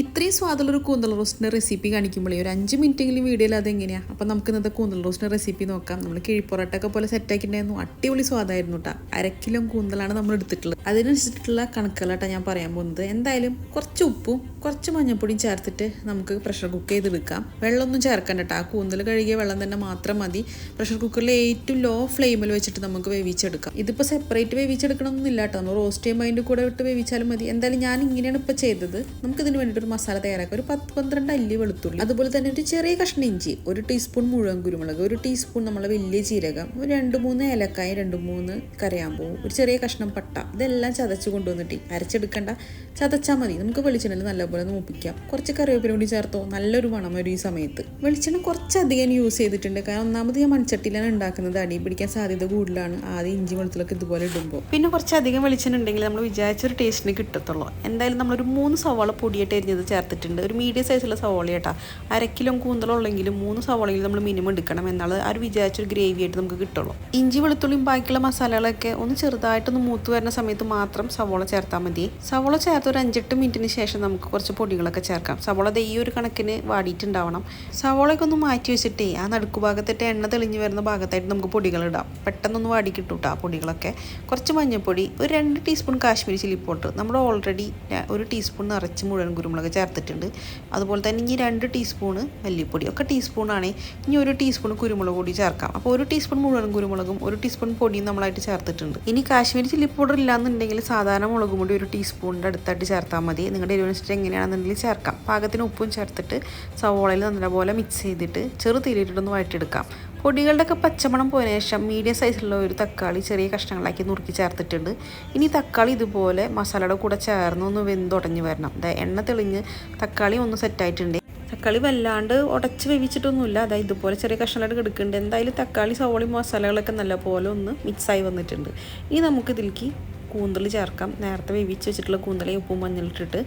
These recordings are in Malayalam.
ഇത്രയും സ്വാദുള്ളൊരു കൂന്തൽ റോസ്റ്റിന്റെ റെസിപ്പി കാണിക്കുമ്പോഴേ ഒരു അഞ്ച് മിനിറ്റെങ്കിലും വീഡിയോയിൽ അതെങ്ങനെയാണ് അപ്പോൾ നമുക്ക് ഇന്നത്തെ കൂന്തൽ റോസ്റ്റിന്റെ റെസിപ്പി നോക്കാം. നമ്മൾ കിഴിപ്പൊറോട്ടൊക്കെ പോലെ സെറ്റാക്കിയിട്ടുണ്ടായിരുന്നു അടിപൊളി സ്വാദായിരുന്നു കേട്ടോ അരക്കിലും കൂന്തലാണ് നമ്മൾ എടുത്തിട്ടുള്ളത്. അതിനനുസരിച്ചിട്ടുള്ള കണക്കുകളാട്ടോ ഞാൻ പറയാൻ പോകുന്നത്. എന്തായാലും കുറച്ച് ഉപ്പും കുറച്ച് മഞ്ഞൾപ്പൊടിയും ചേർത്തിട്ട് നമുക്ക് പ്രഷർ കുക്ക് ചെയ്തെടുക്കാം. വെള്ളമൊന്നും ചേർക്കണ്ട കേട്ടോ ആ കൂന്തൽ കഴുകിയ വെള്ളം തന്നെ മാത്രം മതി. പ്രഷർ കുക്കറിൽ ഏറ്റവും ലോ ഫ്ലെയിമിൽ വെച്ചിട്ട് നമുക്ക് വേവിച്ചെടുക്കാം. ഇതിപ്പോൾ സെപ്പറേറ്റ് വേവിച്ചെടുക്കണമെന്നില്ല കേട്ടോ നമ്മൾ റോസ്റ്റ് ചെയ്യുമ്പോൾ അതിന്റെ കൂടെ വിട്ട് വേവിച്ചാലും മതി. എന്തായാലും ഞാൻ ഇങ്ങനെയാണ് ഇപ്പോൾ ചെയ്തത്. നമുക്കിതിന് വേണ്ടിയിട്ട് മസാല തയ്യാറാക്കുക. ഒരു പത്ത് പന്ത്രണ്ട് അല്ലി വെളുത്തുള്ളി. അതുപോലെ തന്നെ ഒരു ചെറിയ കഷ്ണം ഇഞ്ചി ഒരു ടീസ്പൂൺ മുഴുവൻ കുരുമുളക് ഒരു ടീസ്പൂൺ നമ്മൾ വലിയ ജീരകം ഒരു രണ്ട് മൂന്ന് ഏലക്കായ രണ്ട് മൂന്ന് കരയാമ്പൂ ഒരു ചെറിയ കഷ്ണം പട്ട ഇതെല്ലാം ചതച്ച് കൊണ്ടുവന്നിട്ട് അരച്ചെടുക്കണ്ട. ചതച്ചാൽ മതി. നമുക്ക് വെളിച്ചെണ്ണയിൽ നല്ലപോലെ മൂപ്പിക്കാം. കുറച്ച് കറിവേപ്പില കൂടി ചേർത്തോ. നല്ലൊരു മണം വരും ഈ സമയത്ത്. വെളിച്ചെണ്ണ കുറച്ചധികം യൂസ് ചെയ്തിട്ടുണ്ട്. കാരണം ഒന്നാമത് ഞാൻ മൺചട്ടിയിലാണ് ഉണ്ടാക്കുന്നത്. അടി പിടിക്കാൻ സാധ്യത കൂടുതലാണ്. ആദ്യം ഇഞ്ചി വെളുത്തുള്ളൊക്കെ ഇതുപോലെ ഇടുമ്പോൾ പിന്നെ കുറച്ചധികം വെളിച്ചെണ്ണ ഉണ്ടെങ്കിൽ നമ്മൾ വിചാരിച്ചൊരു ടേസ്റ്റിന് കിട്ടത്തുള്ളൂ. എന്തായാലും നമ്മളൊരു മൂന്ന് സവാള പൊടിയായിട്ട് എരിഞ്ഞത് ചേർത്തിട്ടുണ്ട്. ഒരു മീഡിയം സൈസുള്ള സവാള കേട്ടാ അര കിലോ കൂന്തലുള്ളെങ്കിലും മൂന്ന് സവാളയിൽ നമ്മൾ മിനിമം എടുക്കണം എന്നാൽ ആ ഒരു വിചാരിച്ചൊരു ഗ്രേവി ആയിട്ട് നമുക്ക് കിട്ടുള്ളൂ. ഇഞ്ചി വെളുത്തുള്ളിയും ബാക്കിയുള്ള മസാലകളൊക്കെ ഒന്ന് ചെറുതായിട്ടൊന്ന് മൂത്ത് വരുന്ന സമയത്ത് മാത്രം സവാള ചേർത്താൽ മതി. സവാള ചേർത്ത് ഒരു അഞ്ചെട്ട് മിനിറ്റിന് ശേഷം നമുക്ക് കുറച്ച് പൊടികളൊക്കെ ചേർക്കാം. സവോള ഈ ഒരു കണക്കിന് വാടിയിട്ടുണ്ടാവണം. സവോളയൊക്കെ ഒന്ന് മാറ്റി വെച്ചിട്ടേ ആ നടുക്കു ഭാഗത്തിട്ട് എണ്ണ തെളിഞ്ഞു വരുന്ന ഭാഗത്തായിട്ട് നമുക്ക് പൊടികൾ ഇടാം. പെട്ടെന്നൊന്ന് വാടി കിട്ടും കേട്ടോ ആ പൊടികളൊക്കെ. കുറച്ച് മഞ്ഞൾപ്പൊടി ഒരു രണ്ട് ടീസ്പൂൺ കാശ്മീരി ചില്ലി പൗഡർ നമ്മൾ ഓൾറെഡി ഒരു ടീസ്പൂൺ നിറച്ച് മുഴുവൻ കുരുമുളക് ചേർത്തിട്ടുണ്ട്. അതുപോലെ തന്നെ ഇനി രണ്ട് ടീസ്പൂണ് മല്ലിപ്പൊടി ഒക്കെ ടീസ്പൂണാണേ. ഇനി ഒരു ടീസ്പൂൺ കുരുമുളക് കൂടി ചേർക്കാം. അപ്പോൾ ഒരു ടീസ്പൂൺ മുഴുവൻ കുരുമുളകും ഒരു ടീസ്പൂൺ പൊടിയും നമ്മളായിട്ട് ചേർത്തിട്ടുണ്ട്. ഇനി കാശ്മീരി ചില്ലി പൗഡർ ഇല്ലാന്നുണ്ടെങ്കിൽ സാധാരണ മുളകും പൊടി ഒരു ടീസ്പൂണിന്റെ അടുത്തായിട്ട് ചേർത്താൽ മതി. നിങ്ങളുടെ എരിവനുസരിച്ച് എങ്ങനെയാണെന്നുണ്ടെങ്കിൽ ചേർക്കാം. പാകത്തിന് ഉപ്പും ചേർത്തിട്ട് സവോളയിൽ നല്ലപോലെ മിക്സ് ചെയ്തിട്ട് ചെറു തീരിട്ടിട്ടൊന്ന് വഴറ്റിയെടുക്കാം. പൊടികളുടെ ഒക്കെ പച്ചമണം പോയതിനു ശേഷം മീഡിയം സൈസിലുള്ള ഒരു തക്കാളി ചെറിയ കഷ്ണങ്ങളാക്കി നുറുക്കി ചേർത്തിട്ടുണ്ട്. ഇനി തക്കാളി ഇതുപോലെ മസാലയുടെ കൂടെ ചേർന്ന് ഒന്ന് വെന്തുടഞ്ഞ് വരണം. എണ്ണ തെളിഞ്ഞ് തക്കാളി ഒന്ന് സെറ്റായിട്ടുണ്ട് തക്കാളി വല്ലാണ്ട് ഉടച്ച് വേവിച്ചിട്ടൊന്നുമില്ല. അതായത് ഇതുപോലെ ചെറിയ കഷ്ണങ്ങളായിട്ട് എടുക്കുന്നുണ്ട് എന്തായാലും തക്കാളി സവോളി മസാലകളൊക്കെ നല്ലപോലെ ഒന്ന് മിക്സായി വന്നിട്ടുണ്ട്. ഇനി നമുക്ക് ഇതിലേക്ക് കൂന്തൽ ചേർക്കാം. നേരത്തെ വേവിച്ച് വെച്ചിട്ടുള്ള കൂന്തലേ ഉപ്പും മഞ്ഞളിട്ടിട്ട്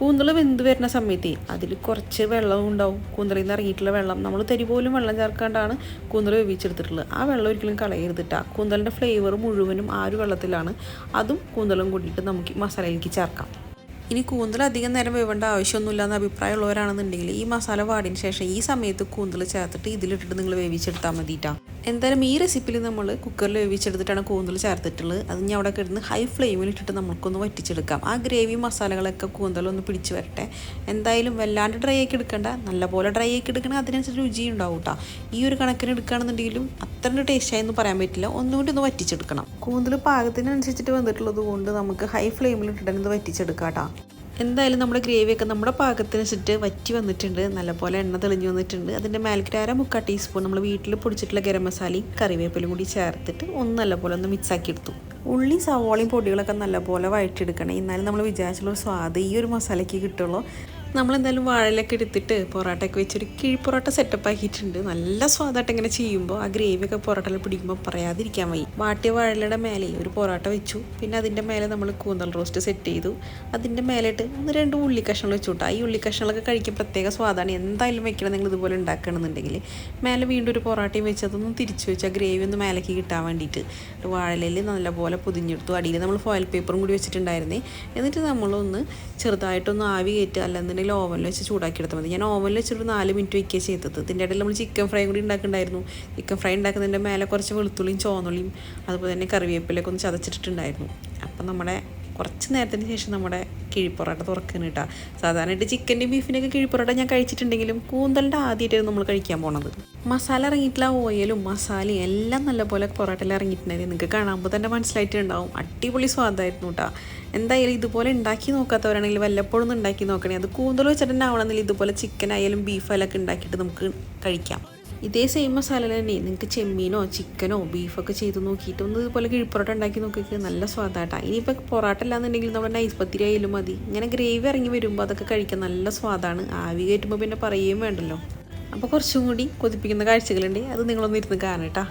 കൂന്തൽ വെന്ത് വരുന്ന സമയത്ത് അതിൽ കുറച്ച് വെള്ളം ഉണ്ടാവും. കൂന്തലിൽ നിന്ന് ഇറങ്ങിയിട്ടുള്ള വെള്ളം. നമ്മൾ തരി പോലും വെള്ളം ചേർക്കാണ്ടാണ് കൂന്തൽ വേവിച്ചെടുത്തിട്ടുള്ളത്. ആ വെള്ളം ഒരിക്കലും കളയരുതിട്ടാ. കൂന്തലിന്റെ ഫ്ലേവർ മുഴുവനും ആ ഒരു വെള്ളത്തിലാണ്. അതും കൂന്തലും കൂടിയിട്ട് നമുക്ക് മസാലയിലേക്ക് ചേർക്കാം. ഇനി കൂന്തൽ അധികം നേരം വേവേണ്ട ആവശ്യമൊന്നുമില്ല എന്ന് അഭിപ്രായമുള്ളവരാണെന്നുണ്ടെങ്കിൽ ഈ മസാല വാടിന് ശേഷം ഈ സമയത്ത് കൂന്തൽ ചേർത്തിട്ട് ഇതിലിട്ടിട്ട് നിങ്ങൾ വേവിച്ചെടുത്താൽ മതിയിട്ടാ എന്തായാലും ഈ റെസിപ്പിയിൽ നമ്മൾ കുക്കറിൽ വേവിച്ചെടുത്തിട്ടാണ് കൂന്തൽ ചേർത്തിട്ടുള്ളത്. അത് ഞാൻ അവിടെ കിടന്ന് ഹൈ ഫ്ലെയിമിൽ ഇട്ടിട്ട് നമുക്കൊന്ന് വറ്റിച്ചെടുക്കാം. ആ ഗ്രേവി മസാലകളൊക്കെ കൂന്തലൊന്ന് പിടിച്ച് വരട്ടെ. എന്തായാലും വല്ലാണ്ട് ഡ്രൈ ആക്കി എടുക്കണ്ട. നല്ലപോലെ ഡ്രൈ ആക്കി എടുക്കണേ അതിനനുസരിച്ച് രുചി ഉണ്ടാവും കേട്ടോ ഈ ഒരു കണക്കിന് എടുക്കുകയാണെന്നുണ്ടെങ്കിലും അത്ര ടേസ്റ്റ് ആയെന്ന് പറയാൻ പറ്റില്ല. ഒന്നുകൂടി ഒന്ന് വറ്റിച്ചെടുക്കണം. കൂന്തൽ പാകത്തിനനുസരിച്ചിട്ട് വന്നിട്ടുള്ളത് കൊണ്ട് നമുക്ക് ഹൈ ഫ്ലെയിമിൽ ഇട്ടിട്ട് ഇത് വറ്റിച്ചെടുക്കാം കേട്ടോ എന്തായാലും നമ്മുടെ ഗ്രേവിയൊക്കെ നമ്മുടെ പാകത്തിനനുസരിച്ച് വറ്റി വന്നിട്ടുണ്ട്. നല്ലപോലെ എണ്ണ തെളിഞ്ഞു വന്നിട്ടുണ്ട്. അതിന്റെ മേൽക്കിട്ട് അര മുക്കാൽ ടീസ്പൂൺ നമ്മൾ വീട്ടിൽ പൊടിച്ചിട്ടുള്ള ഗരം മസാലയും കറിവേപ്പിലും കൂടി ചേർത്തിട്ട് ഒന്ന് നല്ലപോലെ ഒന്ന് മിക്സ് ആക്കി എടുത്തു. ഉള്ളി സവോളയും പൊടികളൊക്കെ നല്ലപോലെ വഴറ്റിയെടുക്കണം. എന്നാലും നമ്മൾ വിചാരിച്ചുള്ള സ്വാദ് ഈ ഒരു മസാലയ്ക്ക് കിട്ടുള്ളൂ. നമ്മളെന്തായാലും വാഴയിലൊക്കെ എടുത്തിട്ട് പൊറോട്ടയൊക്കെ വെച്ചൊരു കിഴി പൊറോട്ട സെറ്റപ്പ് ആക്കിയിട്ടുണ്ട്. നല്ല സ്വാദായിട്ട് ഇങ്ങനെ ചെയ്യുമ്പോൾ ആ ഗ്രേവിയൊക്കെ പൊറോട്ടയിൽ പിടിക്കുമ്പോൾ പറയാതിരിക്കാൻ വയ്യ. വാട്ടിയ വാഴയുടെ മേലെ ഒരു പൊറോട്ട വെച്ചു. പിന്നെ അതിന്റെ മേലെ നമ്മൾ കൂന്തൽ റോസ്റ്റ് സെറ്റ് ചെയ്തു. അതിന്റെ മേലിട്ട് ഒന്ന് രണ്ട് ഉള്ളി കഷ്ണങ്ങൾ വെച്ചു കേട്ടോ ഈ ഉള്ളി കഷ്ണങ്ങളൊക്കെ കഴിക്കാൻ പ്രത്യേക സ്വാദാണ്. എന്തായാലും വെക്കണം നിങ്ങൾ ഇതുപോലെ ഉണ്ടാക്കണമെന്നുണ്ടെങ്കിൽ മേലെ വീണ്ടും ഒരു പൊറോട്ടയും വെച്ച് അതൊന്നും തിരിച്ചു വെച്ച് ആ ഗ്രേവി ഒന്ന് മേലേക്ക് കിട്ടാൻ വേണ്ടിയിട്ട്. വാഴയിലയിൽ നല്ലപോലെ പൊതിഞ്ഞെടുത്തു. അടിയിൽ നമ്മൾ ഫോയിൽ പേപ്പറും കൂടി വെച്ചിട്ടുണ്ടായിരുന്നേ. എന്നിട്ട് നമ്മളൊന്ന് ചെറുതായിട്ടൊന്ന് ആവി കയറ്റുക അല്ലെന്നുണ്ടെങ്കിൽ ഓവനിൽ വെച്ച് ചൂടാക്കി എടുത്താൽ മതി. ഞാൻ ഓവനിൽ വെച്ചിട്ട് നാല് മിനിറ്റ് വയ്ക്കുക ചെയ്തത്. ഇതിന്റെ ഇടയിൽ നമ്മൾ ചിക്കൻ ഫ്രൈ കൂടി ഉണ്ടാക്കുന്നുണ്ടായിരുന്നു. ചിക്കൻ ഫ്രൈ ഉണ്ടാക്കുന്നതിന്റെ മേലെ കുറച്ച് വെളുത്തുള്ളിയും ചോന്നുള്ളിയും അതുപോലെ തന്നെ കറിവേപ്പിലൊക്കെ ഒന്ന് ചതച്ചിട്ടുണ്ടായിരുന്നു അപ്പം നമ്മുടെ കുറച്ച് നേരത്തിന് ശേഷം നമ്മുടെ കിഴിപ്പൊറോട്ട തുറക്കുന്നു കേട്ടോ സാധാരണയായിട്ട് ചിക്കന്റെയും ബീഫിന്റെയൊക്കെ കിഴിപ്പൊറോട്ട ഞാൻ കഴിച്ചിട്ടുണ്ടെങ്കിലും കൂന്തലിന്റെ ആദ്യമായിട്ടാണ് നമ്മൾ കഴിക്കാൻ പോണത്. മസാല ഇറങ്ങിയിട്ടുള്ള ഓയിലും മസാലയും എല്ലാം നല്ലപോലെ പൊറോട്ടയിൽ ഇറങ്ങിയിട്ടുണ്ടായിരുന്നു. നിങ്ങൾക്ക് കാണുമ്പോൾ തന്നെ മനസ്സിലായിട്ടുണ്ടാവും. അടിപൊളി സ്വാദായിരുന്നു കേട്ടോ എന്തായാലും ഇതുപോലെ ഉണ്ടാക്കി നോക്കാത്തവരാണെങ്കിൽ വല്ലപ്പോഴും ഉണ്ടാക്കി നോക്കണേ. അത് കൂന്തൽ വെച്ചിട്ടുണ്ടാവണമെന്നില്ല ഇതുപോലെ ചിക്കൻ ആയാലും ബീഫ് ആയാലും ഒക്കെ ഉണ്ടാക്കിയിട്ട് നമുക്ക് കഴിക്കാം. ഇതേ സെയിം മസാല തന്നെ. നിങ്ങൾക്ക് ചെമ്മീനോ ചിക്കനോ ബീഫൊക്കെ ചെയ്ത് നോക്കിയിട്ട് ഒന്ന് ഇതുപോലെ കിഴിപ്പൊറോട്ട ഉണ്ടാക്കി നോക്കിയിട്ട് നല്ല സ്വാദാട്ടാ ഇനിയിപ്പോൾ പൊറോട്ട അല്ലാന്നുണ്ടെങ്കിൽ നമ്മുടെ നൈസ് പത്തിരി ആയാലും മതി. ഇങ്ങനെ ഗ്രേവി ഇറങ്ങി വരുമ്പോൾ അതൊക്കെ കഴിക്കാൻ നല്ല സ്വാദാണ്. ആവി കയറ്റുമ്പോൾ പിന്നെ പറയുകയും വേണ്ടല്ലോ. അപ്പോൾ കുറച്ചും കൂടി കൊതിപ്പിക്കുന്ന കാഴ്ചകളുണ്ട്. അത് നിങ്ങളൊന്ന് ഇരുന്ന് കാണട്ടാ.